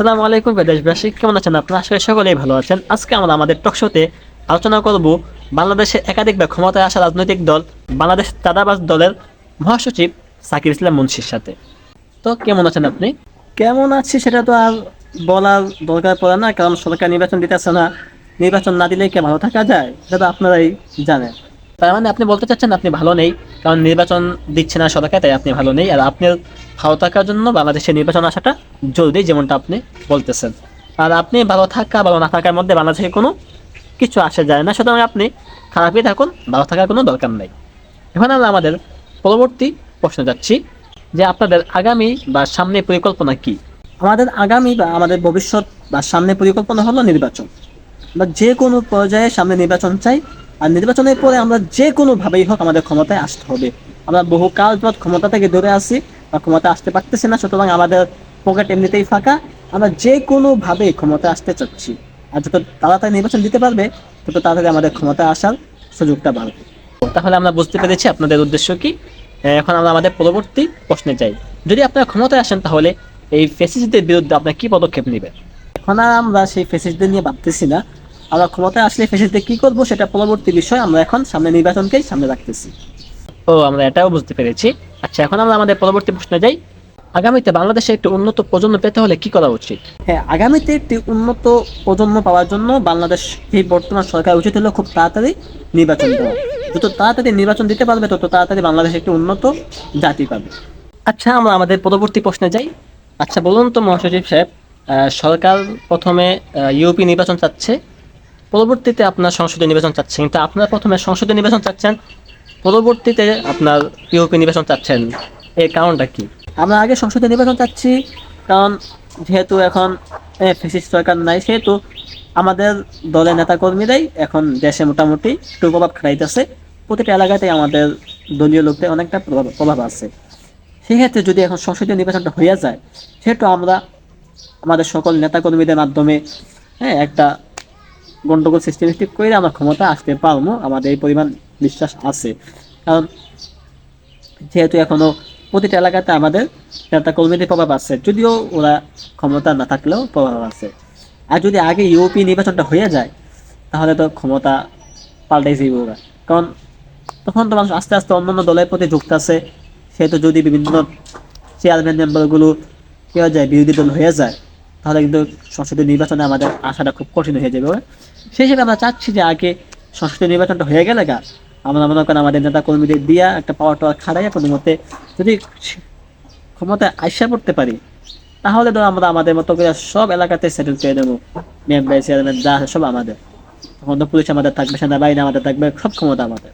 আসসালামু আলাইকুম দেশবাসী, কেমন আছেন আপনারা? করি সকলেই ভালো আছেন। আজকে আমরা আমাদের টকশোতে আলোচনা করব বাংলাদেশে একাধিকবার ক্ষমতায় আসা রাজনৈতিক দল, বাংলাদেশ দাদাবাজ দলের মহাসচিব সাকিব ইসলাম মুন্সির সাথে। তো কেমন আছেন আপনি? কেমন আছি সেটা তো আর বলার দরকার পড়ে না, কারণ সরকার নির্বাচন দিতেছে না। নির্বাচন না দিলে কে ভালো থাকা যায়? সেটা তো আপনারাই জানেন। তার মানে আপনি বলতে চাচ্ছেন আপনি ভালো নেই, কারণ নির্বাচন দিচ্ছে না সরকার তাই আপনি ভালো নেই। আর আপনার ভালো থাকার জন্য বাংলাদেশে নির্বাচন আসাটা জরুরি, যেমনটা আপনি বলতেছেন। আর আপনি ভালো থাকা, ভালো না থাকার মধ্যে বাংলাদেশে কোনো কিছু আসে যায় না। সুতরাং আপনি খারাপই থাকুন, ভালো থাকার কোনো দরকার নেই। এখন আমরা আমাদের পরবর্তী প্রশ্ন যাচ্ছি, যে আপনাদের আগামী বা সামনে পরিকল্পনা কি? আমাদের আগামী বা আমাদের ভবিষ্যৎ বা সামনে পরিকল্পনা হলো নির্বাচন। বা যে কোনো পর্যায়ে সামনে নির্বাচন চাই আর নির্বাচনের পরে আমরা যে কোনোভাবেই হোক আমাদের ক্ষমতায় আসতে হবে। আমরা বহু কাল পর ক্ষমতা থেকে দূরে আসি বা ক্ষমতা আসতে পারতেছি না, সুতরাং আমাদের পকেট এমনিতেই ফাঁকা। আমরা যে কোনোভাবে ক্ষমতা আসতে চাচ্ছি। আর যত তাড়াতাড়ি নির্বাচন দিতে পারবে, তত তাড়াতাড়ি আমাদের ক্ষমতায় আসার সুযোগটা বাড়বে। তাহলে আমরা বুঝতে পেরেছি আপনাদের উদ্দেশ্য কি। এখন আমরা আমাদের পরবর্তী প্রশ্নে যাই। যদি আপনারা ক্ষমতায় আসেন, তাহলে এই ফেসিসদের বিরুদ্ধে আপনার কি পদক্ষেপ নেবেন? এখন আর আমরা সেই ফেসিসদের নিয়ে ভাবতেছি না। আমরা ক্ষমতায় আসলে ফেসিসদের কি করব সেটা পরবর্তী বিষয়। আমরা এখন সামনে নির্বাচনকেই সামনে রাখতেছি। ও আমরা এটাও বুঝতে পেরেছি। আচ্ছা এখন আমরা আমাদের পরবর্তী প্রশ্নে যাই। আগামীতে বাংলাদেশে একটি উন্নত প্রজন্ম পেতে হলে কি করা উচিত? হ্যাঁ আগামীতে একটি উন্নত প্রজন্ম পাওয়ার জন্য বাংলাদেশ এই বর্তমান সরকার উচিত হলো খুব তাড়াতাড়ি নির্বাচন দেওয়া। যত তাড়াতাড়ি নির্বাচন দিতে পারবে তত তাড়াতাড়ি বাংলাদেশ একটি উন্নত জাতি পাবে। আচ্ছা আমরা আমাদের পরবর্তী প্রশ্নে যাই। আচ্ছা বলুন তো মহাসচিব সাহেব আহ, সরকার প্রথমে ইউপি নির্বাচন চাচ্ছে। পরবর্তীতে আপনার সংসদীয় নির্বাচন চাচ্ছেন। কিন্তু আপনারা প্রথমে সংসদীয় নির্বাচন চাচ্ছেন, পরবর্তীতে আপনার ইউপি নির্বাচন চাচ্ছেন। এর কারণটা কি? আমরা আগে সংসদীয় নির্বাচন চাচ্ছি, কারণ যেহেতু এখন ফেসিস্ট সরকার নাই, সেহেতু আমাদের দলের নেতাকর্মীরাই এখন দেশে মোটামুটি একটু প্রভাব খাটাইতেছে। প্রতিটা এলাকাতেই আমাদের দলীয় লোকদের অনেকটা প্রভাব প্রভাব আছে। সেক্ষেত্রে যদি এখন সংসদীয় নির্বাচনটা হইয়া যায়, সেহেতু আমরা আমাদের সকল নেতাকর্মীদের মাধ্যমে হ্যাঁ একটা গন্ডগোল সিস্টেমেটিক করে আমরা ক্ষমতা আসতে পারব, আমাদের এই পরিমাণ বিশ্বাস আছে। কারণ যেহেতু এখনও প্রতিটা এলাকাতে আমাদের নেতা কর্মীদের প্রভাব আছে, যদিও ওরা ক্ষমতা না থাকলেও প্রভাব আছে। আর যদি আগে ইউপি নির্বাচনটা হয়ে যায়, তাহলে তো ক্ষমতা পাল্টাই যাইব ওরা। কারণ তখন তো মানুষ আস্তে আস্তে অন্যান্য দলের প্রতি যুক্ত আছে, সেহেতু যদি বিভিন্ন চেয়ারম্যান মেম্বারগুলো কি হয়ে যায়, বিরোধী দল হয়ে যায় তাহলে কিন্তু সংসদীয় নির্বাচনে আমাদের আশাটা খুব কঠিন হয়ে যাবে। সেই হিসেবে আমরা চাচ্ছি যে আগে সংসদীয় নির্বাচনটা হয়ে গেলে গা, আমরা মনে করেন আমাদের নেতা কর্মীদের দিয়া একটা পাওয়ার টাওয়ার খাড়াইয়া কোনো মতে যদি ক্ষমতায় আইসা পড়তে পারি, তাহলে তো আমরা আমাদের মতো করে সব এলাকাতে সেটেল করে দেবো। মেম্বার চেয়ারম্যান যা সব আমাদের। তখন তো পুলিশ আমাদের থাকবে, সেনাবাহিনী আমাদের থাকবে, সব ক্ষমতা আমাদের।